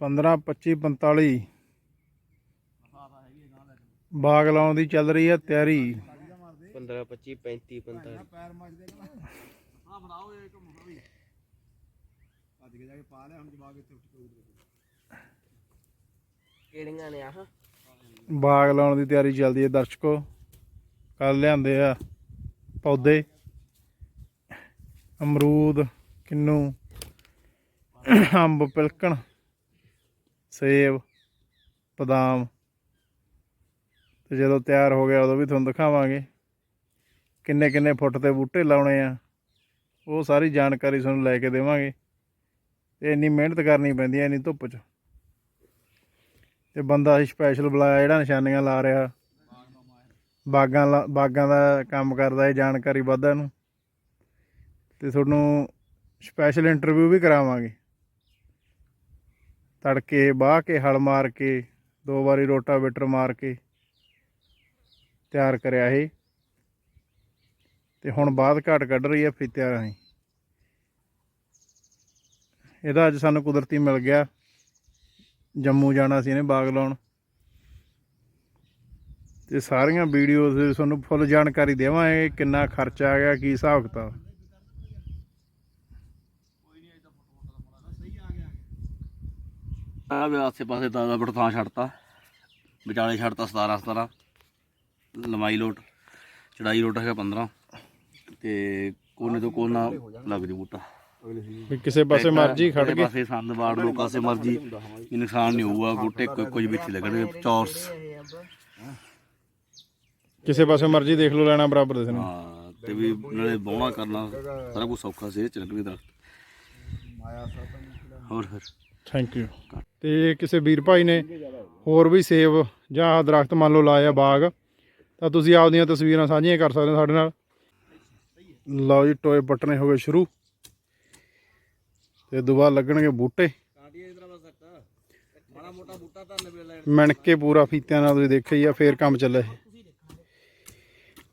15 25 45 ਬਾਗ ਲਾਉਣ ਦੀ ਚੱਲ ਰਹੀ ਹੈ ਤਿਆਰੀ। 15 25 35 45 ਪੈਰ ਮੱਚਦੇ ਨਾ ਹਾਂ ਫੜਾਓ ਇਹ ਇੱਕ ਮੁੰਡਾ ਵੀ ਭੱਜ ਕੇ ਜਾ ਕੇ ਪਾ ਲਿਆ ਹੁਣ ਜਵਾਕ ਇੱਥੇ ਉੱਠ ਕੇ ਕਿਹੜੀਆਂ ਨੇ ਆਹ? ਬਾਗ ਲਾਉਣ ਦੀ ਤਿਆਰੀ ਚੱਲਦੀ ਹੈ ਦਰਸ਼ਕੋ। ਕੱਲ ਲਿਆਂਦੇ ਆ ਪੌਦੇ। ਅਮਰੂਦ ਕਿੰਨੂ ਅੰਬ ਪਿਲਕਣ। ਸੇਬ, ਬਦਾਮ ਤੇ ਜਦੋਂ ਤਿਆਰ ਹੋ ਗਿਆ ਉਦੋਂ ਵੀ ਤੁਹਾਨੂੰ ਦਿਖਾਵਾਂਗੇ। ਕਿੰਨੇ ਕਿੰਨੇ ਫੁੱਟ ਤੇ ਬੂਟੇ ਲਾਉਣੇ ਆ, ਉਹ ਸਾਰੀ ਜਾਣਕਾਰੀ ਤੁਹਾਨੂੰ ਲੈ ਕੇ ਦੇਵਾਂਗੇ। ਤੇ ਇੰਨੀ ਮਿਹਨਤ ਕਰਨੀ ਪੈਂਦੀ ਹੈ ਇੰਨੀ ਧੁੱਪ 'ਚ। ਤੇ ਬੰਦਾ ਸਪੈਸ਼ਲ ਬੁਲਾਇਆ, ਜਿਹੜਾ ਨਿਸ਼ਾਨੀਆਂ ਲਾ ਰਿਹਾ। ਬਾਗਾਂ ਲਾ- ਬਾਗਾਂ ਦਾ ਕੰਮ ਕਰਦਾ ਇਹ ਜਾਣਕਾਰੀ ਵਾਧਾ ਨੂੰ ਤੇ ਤੁਹਾਨੂੰ ਸਪੈਸ਼ਲ ਇੰਟਰਵਿਊ ਵੀ ਕਰਾਵਾਂਗੇ। ਤੜਕੇ ਬਾਹ ਕੇ ਹਲ ਮਾਰ ਕੇ, ਦੋ ਵਾਰੀ ਰੋਟਾਵੇਟਰ ਮਾਰ ਕੇ ਤਿਆਰ ਕਰਿਆ ਇਹ। ਤੇ ਹੁਣ ਬਾਅਦ ਘਾਟ ਕੱਢ ਰਹੀ ਹੈ ਫੀਤਿਆਂ ਰਾਹੀਂ ਇਹਦਾ ਅੱਜ ਸਾਨੂੰ ਕੁਦਰਤੀ ਮਿਲ ਗਿਆ। ਜੰਮੂ ਜਾਣਾ ਸੀ ਇਹਨੇ ਬਾਗ ਲਾਉਣ। ਤੇ ਸਾਰੀਆਂ ਵੀਡੀਓਜ਼ ਤੁਹਾਨੂੰ ਫੁੱਲ ਜਾਣਕਾਰੀ ਦੇਵਾਂਗੇ ਕਿੰਨਾ ਖਰਚਾ ਆ ਗਿਆ, ਕੀ ਹਿਸਾਬ ਕਿਤਾਬ। ਆ ਵੀ ਆਸੇ ਪਾਸੇ ਦਾ ਦਾ ਥਾਂ ਛੱਡਤਾ। ਵਿਚਾਲੇ ਛੱਡਤਾ 17 17 ਲੰਮਾਈ ਲੋਟ ਚੜਾਈ ਲੋਟ ਹੈਗਾ 15 ਤੇ ਕੋਨੇ ਤੋਂ ਕੋਨਾ ਲੱਗ ਜੂ ਬੂਟਾ। ਵੀ ਕਿਸੇ ਪਾਸੇ ਮਰਜ਼ੀ ਖੜ ਗਏ ਪਾਸੇ ਸੰਦ ਬਾੜ ਲੋ ਕਾਸੇ ਮਰਜ਼ੀ ਨੁਕਸਾਨ ਨਹੀਂ ਹੋਊਗਾ ਬੂਟੇ ਕੋਈ ਕੁਝ ਵਿੱਚ ਲੱਗਣਗੇ ਚੌਰਸ। ਕਿਸੇ ਪਾਸੇ ਮਰਜ਼ੀ ਦੇਖ ਲਓ ਲੈਣਾ ਬਰਾਬਰ ਦਿਸਣਾ ਹਾਂ ਤੇ ਵੀ ਨਾਲੇ ਬੌਣਾ ਕਰਨਾ ਸਾਰਾ ਕੁਝ ਸੌਖਾ ਸੀ ਚ ਲੱਗਣਗੇ ਦਰਖਤ। ਹੋਰ ਫਿਰ। ਥੈਂਕ ਯੂ ਤੇ ਕਿਸੇ ਵੀਰ ਭਾਈ ਨੇ ਹੋਰ ਵੀ ਸੇਬ ਜਾਂ ਦਰਖਤ ਮੰਨ ਲਓ ਲਾਇਆ ਬਾਗ, ਤਾਂ ਤੁਸੀਂ ਆਪਦੀਆਂ ਤਸਵੀਰਾਂ ਸਾਂਝੀਆਂ ਕਰ ਸਕਦੇ ਹੋ ਸਾਡੇ ਨਾਲ। ਲਓ ਜੀ, ਟੋਏ ਪੱਟਣੇ ਹੋ ਗਏ ਸ਼ੁਰੂ। ਤੇ ਦੁਬਾਰਾ ਲੱਗਣਗੇ ਬੂਟੇ। ਮਿਣ ਕੇ ਪੂਰਾ ਫੀਤਿਆਂ ਨਾਲ ਤੁਸੀਂ ਦੇਖਿਆ ਹੀ ਆ, ਫੇਰ ਕੰਮ ਚੱਲੇ ਇਹ।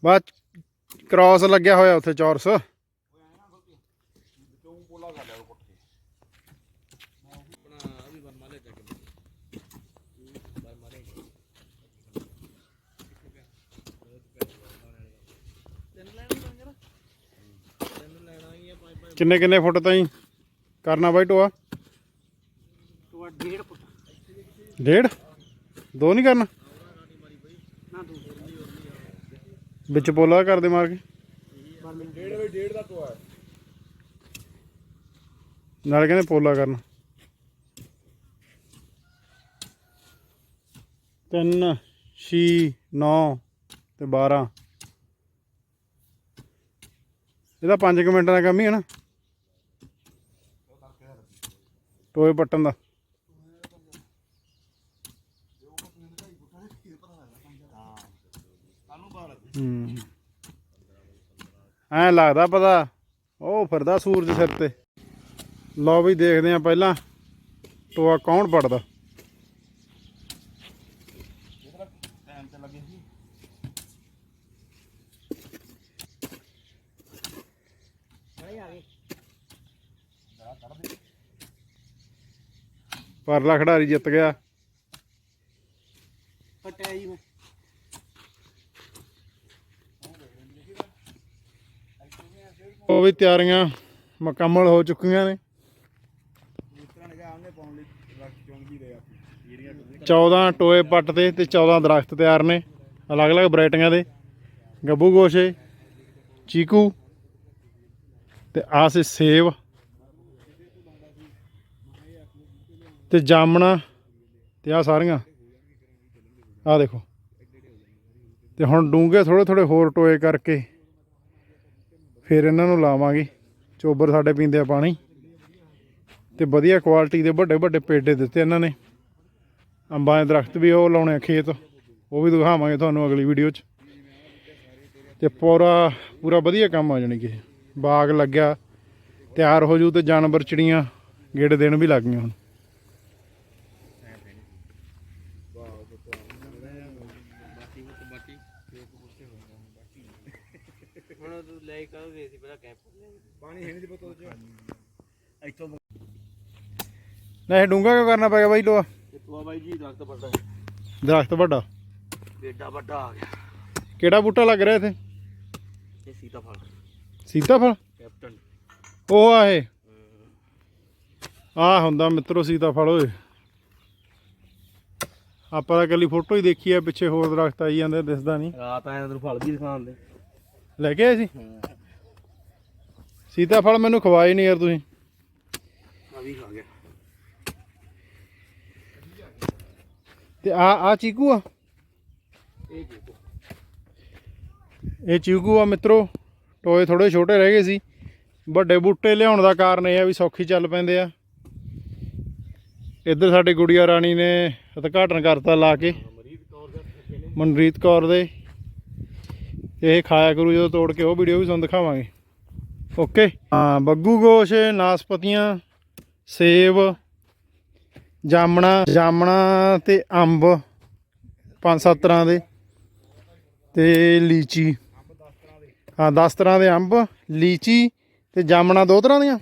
ਬਾਅਦ ਕ੍ਰਾਸ ਲੱਗਿਆ ਹੋਇਆ ਉੱਥੇ ਚੌਰਸ। ਕਿੰਨੇ ਕਿੰਨੇ ਫੁੱਟ ਤਾਈਂ? ਕਰਨਾ ਬਾਈ ਟੋਆ। ਟੋਆ 1.5 ਫੁੱਟ ਡੇਢ? ਦੋ ਨਹੀਂ ਕਰਨਾ? ਵਿੱਚ ਪੋਲਾ ਕਰ ਦੇ ਮਾਰ ਕੇ। ਡੇਢ ਵਜੇ ਡੇਢ ਦਾ ਟੋਆ ਹੈ ਨਾਲੇ ਕਹਿੰਦੇ ਪੋਲਾ ਕਰਨਾ। ਤਿੰਨ, ਛੇ, ਨੌ ਤੇ 12 ਇਹਦਾ 5 ਮਿੰਟਾਂ ਦਾ ਕੰਮ ਹੀ ਹੈ ਨਾ। ਟੋਏ ਪੱਟਣ ਦਾ। ਹੂੰ। ਐ ਲੱਗਦਾ ਪਤਾ, ਉਹ ਫਿਰਦਾ ਸੂਰਜ ਸਿਰ ਤੇ। ਲਓ ਵੀ ਦੇਖਦੇ ਆ ਪਹਿਲਾਂ, ਟੋਆ ਕੌਣ ਪੜਦਾ। ਪਰਲਾ ਖਿਡਾਰੀ ਜਿੱਤ ਗਿਆ। ਪਟਿਆ ਜੀ ਮੈਂ। ਉਹ ਵੀ ਤਿਆਰੀਆਂ ਮੁਕੰਮਲ ਹੋ ਚੁੱਕੀਆਂ ਨੇ। ਕਬੂਤਰਾਂ ਨੇ ਕਿਹਾ ਆਮਨੇ ਪਾਉਣ ਲਈ ਰੱਖ ਚੁੰਗ ਵੀ ਲਿਆ ਜਿਹੜੀਆਂ ਟੁੱਟੀਆਂ 14 ਟੋਏ ਪੱਟ ਤੇ ਤੇ 14 ਦਰਖਤ ਤਿਆਰ ਨੇ। ਅਲੱਗ-ਅਲੱਗ ਵੈਰਾਈਟੀਆਂ ਦੇ। ਗੱਬੂ ਗੋਸ਼ੇ ਚੀਕੂ ਤੇ ਆਹ ਸੇ ਤੇ ਜਾਮਣਾ ਤੇ ਆ ਸਾਰੀਆਂ। ਆ ਦੇਖੋ। ਤੇ ਹੁਣ ਡੂੰਘੇ ਥੋੜੇ ਥੋੜੇ ਹੋਰ ਟੋਏ ਕਰਕੇ ਫਿਰ ਇਹਨਾਂ ਨੂੰ ਲਾਵਾਂਗੇ। ਚੋਬਰ ਸਾਡੇ ਪੀਂਦੇ ਆ ਪਾਣੀ। ਤੇ ਵਧੀਆ ਕੁਆਲਿਟੀ ਦੇ ਵੱਡੇ ਵੱਡੇ ਪੇਡੇ ਦਿੱਤੇ ਇਹਨਾਂ ਨੇ। ਅੰਬਾਂ ਦੇ ਦਰਖਤ ਵੀ ਉਹ ਲਾਉਣੇ ਆ ਖੇਤ। ਉਹ ਵੀ ਦਿਖਾਵਾਂਗੇ ਤੁਹਾਨੂੰ ਅਗਲੀ ਵੀਡੀਓ 'ਚ। ਤੇ ਪੂਰਾ ਪੂਰਾ ਵਧੀਆ ਕੰਮ ਆ ਜਾਣੀ ਕਿ ਬਾਗ ਲੱਗਿਆ, ਤਿਆਰ ਹੋ ਜੂ ਤੇ ਜਾਨਵਰ ਚਿੜੀਆਂ ਗੇੜੇ ਦੇਣ ਵੀ ਲੱਗ ਗਈਆਂ ਹੁਣ। ਹੁਣ ਤੂੰ ਲੈ ਕੇ ਗਏ ਸੀ? ਪਹਿਲਾਂ ਕੈਂਪ ਪਾਣੀ ਹੈ ਨਹੀਂ ਦੀ ਬੋਤਲ ਚ। ਇੱਥੋਂ ਨਾ ਇਹ ਡੂੰਗਾ ਕਿਉਂ ਕਰਨਾ ਪੈਗਾ ਬਾਈ ਲੋਆ ਤੂੰ ਆ ਬਾਈ ਜੀ ਦਰਖਤ ਵੱਡਾ। ਦਰਖਤ ਵੱਡਾ? ਏਡਾ ਵੱਡਾ ਆ ਗਿਆ। ਕਿਹੜਾ ਬੂਟਾ ਲੱਗ ਰਿਹਾ ਇੱਥੇ? ਇਹ ਸੀਤਾਫਲ। ਸੀਤਾਫਲ? ਕੈਪਟਨ। ਉਹ ਆ ਇਹ। ਆ ਹੁੰਦਾ ਮਿੱਤਰੋ ਸੀਤਾਫਲ ਓਏ। ਆਪਾਂ ਤਾਂ ਇਕੱਲੀ ਫੋਟੋ ਹੀ ਦੇਖੀ ਆ ਪਿੱਛੇ ਹੋਰ ਦਰਖਤ ਆਈ ਜਾਂਦੇ ਦਿਸਦਾ ਨਹੀਂ। ਰਾਤ ਆਇਆ ਤੈਨੂੰ ਫਲ ਵੀ ਦਿਖਾਉਣ ਦੇ। ਲੈ ਕੇ ਆਏ ਸੀ? ਸੀਤਾਫਲ ਮੈਨੂੰ ਖਵਾਏ ਨਹੀਂ ਯਾਰ ਤੁਸੀਂ। ਆ ਵੀ ਖਾ ਗਿਆ। ਤੇ ਆ ਆ ਚੀਕੂ ਆ? ਇਹ ਦੇਖੋ ਇਹ ਚੀਕੂ ਆ ਮਿੱਤਰੋ ਟੋਏ ਥੋੜੇ ਛੋਟੇ ਰਹਿ ਗਏ ਸੀ। ਵੱਡੇ ਬੂਟੇ ਲਿਆਉਣ ਦਾ ਕਾਰਨ ਇਹ ਆ ਵੀ ਸੌਖੀ ਚੱਲ ਪੈਂਦੇ ਆ। ਇੱਧਰ ਸਾਡੇ ਗੁੜੀਆ ਰਾਣੀ ਨੇ ਉਦਘਾਟਨ ਕਰਤਾ ਲਾ ਕੇ। ਮਨਰੀਤ ਕੌਰ ਦੇ। ਇਹ ਖਾਇਆ ਕਰੂ, ਜਦੋਂ ਤੋੜ ਕੇ ਉਹ ਵੀਡੀਓ ਵੀ ਤੁਹਾਨੂੰ ਦਿਖਾਵਾਂਗੇ। ਓਕੇ ਹਾਂ, ਬੱਗੂ ਗੋਸ਼, ਨਾਸਪਤੀਆਂ, ਸੇਬ, ਜਾਮਣਾ ਜਾਮਣਾ ਤੇ ਅੰਬ ਪੰਜ ਸੱਤ ਤਰ੍ਹਾਂ ਦੇ। ਤੇ ਲੀਚੀ। ਹਾਂ 10 ਤਰ੍ਹਾਂ ਦੇ ਅੰਬ, ਲੀਚੀ ਤੇ ਜਾਮਣਾ ਦੋ ਤਰ੍ਹਾਂ ਦੀਆਂ।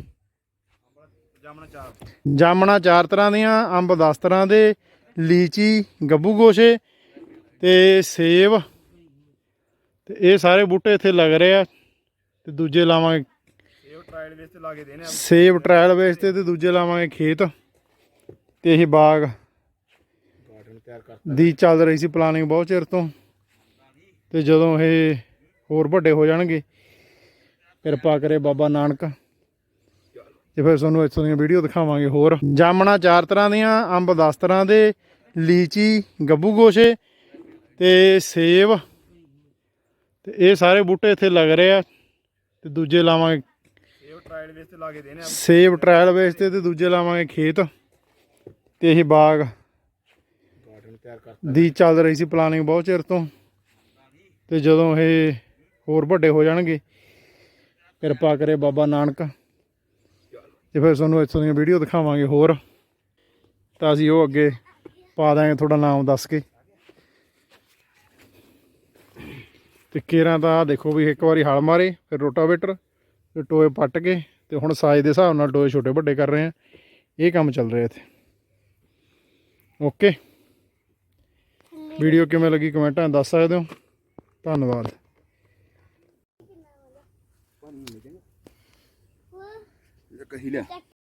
ਜਾਮਣਾ ਚਾਰ ਤਰ੍ਹਾਂ ਦੀਆਂ ਅੰਬ 10 ਤਰ੍ਹਾਂ ਦੇ ਲੀਚੀ ਗੱਬੂ ਗੋਸ਼ੇ ਤੇ ਸੇਬ। ਤੇ ਇਹ ਸਾਰੇ ਬੂਟੇ ਇੱਥੇ ਲੱਗ ਰਹੇ ਆ ਤੇ ਦੂਜੇ ਲਾਵਾਂਗੇ ਇਹ ਟ੍ਰਾਇਲ ਵੇਸ ਤੇ ਲਾ ਕੇ ਦੇਣੇ ਆ। ਸੇਬ ਟ੍ਰਾਇਲ ਬੇਸ ਤੇ ਤੇ ਦੂਜੇ ਲਾਵਾਂਗੇ ਖੇਤ ਤੇ ਇਹ ਬਾਗ ਗਾਰਡਨ ਤਿਆਰ ਕਰ ਦੀ ਚੱਲ ਰਹੀ ਸੀ ਪਲਾਨਿੰਗ ਬਹੁਤ ਚਿਰ ਤੋਂ। ਤੇ ਜਦੋਂ ਇਹ ਹੋਰ ਵੱਡੇ ਹੋ ਜਾਣਗੇ ਕਿਰਪਾ ਕਰੇ ਬਾਬਾ ਨਾਨਕ। ਤੇ ਫਿਰ ਤੁਹਾਨੂੰ ਇੱਥੋਂ ਦੀਆਂ ਵੀਡੀਓ ਦਿਖਾਵਾਂਗੇ ਹੋਰ। ਜਾਮਣਾ ਚਾਰ ਤਰ੍ਹਾਂ ਦੀਆਂ ਅੰਬ 10 ਤਰ੍ਹਾਂ ਦੇ ਲੀਚੀ ਗੱਬੂ ਗੋਸ਼ੇ ਤੇ ਸੇਬ। ਤੇ ਇਹ ਸਾਰੇ ਬੂਟੇ ਇੱਥੇ ਲੱਗ ਰਹੇ ਆ ਤੇ ਦੂਜੇ ਲਾਵਾਂਗੇ ਇਹ ਟ੍ਰਾਇਲ ਵੇਸ ਤੇ ਲਾ ਕੇ ਦੇਣੇ ਆ। ਸੇਬ ਟ੍ਰਾਇਲ ਬੇਸ ਤੇ ਤੇ ਦੂਜੇ ਲਾਵਾਂਗੇ ਖੇਤ ਤੇ ਇਹ ਬਾਗ ਗਾਰਡਨ ਤਿਆਰ ਕਰ ਦੀ ਚੱਲ ਰਹੀ ਸੀ ਪਲਾਨਿੰਗ ਬਹੁਤ ਚਿਰ ਤੋਂ। ਤੇ ਜਦੋਂ ਇਹ ਹੋਰ ਵੱਡੇ ਹੋ ਜਾਣਗੇ ਕਿਰਪਾ ਕਰੇ ਬਾਬਾ ਨਾਨਕ। ਤੇ ਫਿਰ ਤੁਹਾਨੂੰ ਇੱਥੋਂ ਦੀਆਂ ਵੀਡੀਓ ਦਿਖਾਵਾਂਗੇ ਹੋਰ। ਤਾਂ ਅਸੀਂ ਉਹ ਅੱਗੇ ਪਾ ਦਾਂਗੇ ਤੁਹਾਡਾ ਨਾਮ ਦੱਸ ਕੇ। ਤੇ ਕੇਰਾਂ ਤਾਂ ਆਹ ਦੇਖੋ ਵੀ ਇੱਕ ਵਾਰੀ ਹਲ ਮਾਰੇ ਫਿਰ ਰੋਟਾਵੇਟਰ ਤੇ ਟੋਏ ਪੱਟ ਕੇ ਤੇ ਹੁਣ ਸਾਈਜ਼ ਦੇ ਹਿਸਾਬ ਨਾਲ ਟੋਏ ਛੋਟੇ ਵੱਡੇ ਕਰ ਰਹੇ ਆ। ਇਹ ਕੰਮ ਚੱਲ ਰਿਹਾ ਇੱਥੇ। ਓਕੇ ਵੀਡੀਓ ਕਿਵੇਂ ਲੱਗੀ ਕਮੈਂਟਾਂ ਦੱਸ ਸਕਦੇ ਹੋ? ਧੰਨਵਾਦ। ਕਹੀ ਲਿਆ